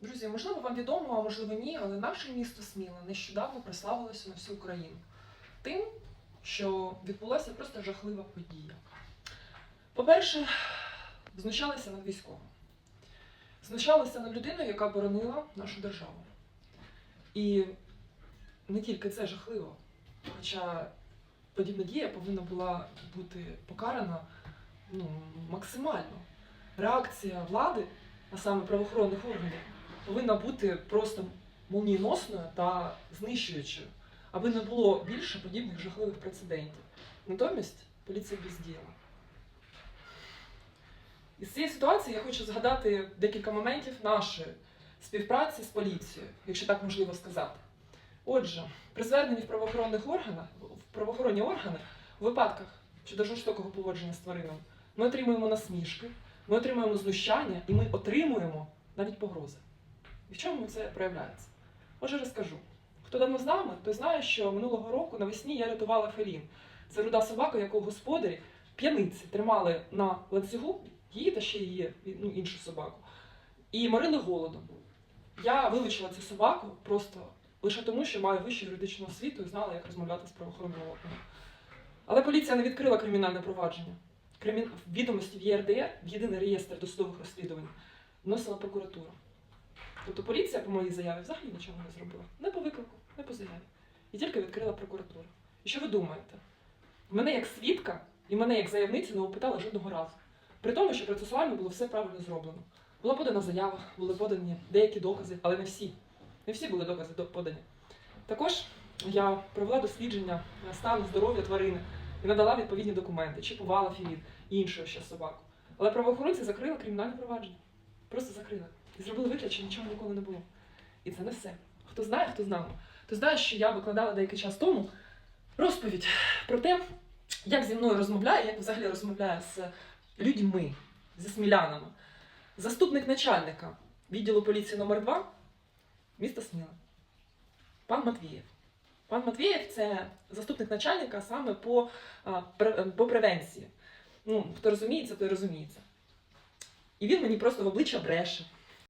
Друзі, можливо, вам відомо, а можливо ні, але наше місто Сміла нещодавно прославилося на всю Україну тим, що відбулася просто жахлива подія. По-перше, знущалися над військовим. Знущалися над людиною, яка боронила нашу державу. І не тільки це жахливо, хоча подібна дія повинна була бути покарана ну, максимально. Реакція влади, а саме правоохоронних органів, повинна бути просто молнієносною та знищуючою, аби не було більше подібних жахливих прецедентів. Натомість поліція бездіяла. Із цієї ситуації я хочу згадати декілька моментів нашої співпраці з поліцією, якщо так можливо сказати. Отже, при зверненні в правоохоронних органах, в правоохоронні органи у випадках щодо жорстокого поводження з тваринами ми отримуємо насмішки, ми отримуємо знущання і ми отримуємо навіть погрози. І в чому це проявляється? Отже, розкажу. Хто давно з нами, той знає, що минулого року навесні я рятувала Фелін. Це руда собака, яку господарі п'яниці тримали на ланцюгу, її та ще її ну, іншу собаку, і морили голодом. Я вилучила цю собаку просто лише тому, що маю вищу юридичну освіту і знала, як розмовляти з правоохоронними органами. Але поліція не відкрила кримінальне провадження. Кримін... Відомості в ЄРДР, в єдиний реєстр досудових розслідувань, вносила прокуратура. Тобто поліція по моїй заяві взагалі нічого не зробила. Не по виклику, не по заяві. І тільки відкрила прокуратура. І що ви думаєте? Мене як свідка і мене як заявницю не опитали жодного разу. При тому, що процесуально було все правильно зроблено. Була подана заява, були подані деякі докази, але не всі. Не всі були докази подані. Також я провела дослідження е, стану здоров'я тварини і надала відповідні документи, чіпувала філін іншого ще собаку. Але правоохоронці закрили кримінальне провадження. Просто закрили. І зробили вигляд, що нічого ніколи не було. І це не все. Хто знає, хто знав. Хто знає, що я викладала деякий час тому розповідь про те, як зі мною розмовляє, як взагалі розмовляє з людьми, зі смілянами. Заступник начальника відділу поліції номер 2 міста Сміла. Пан Матвієв. Пан Матвієв це заступник начальника саме по, по превенції. Ну, хто розуміється, той розуміється. І він мені просто в обличчя бреше.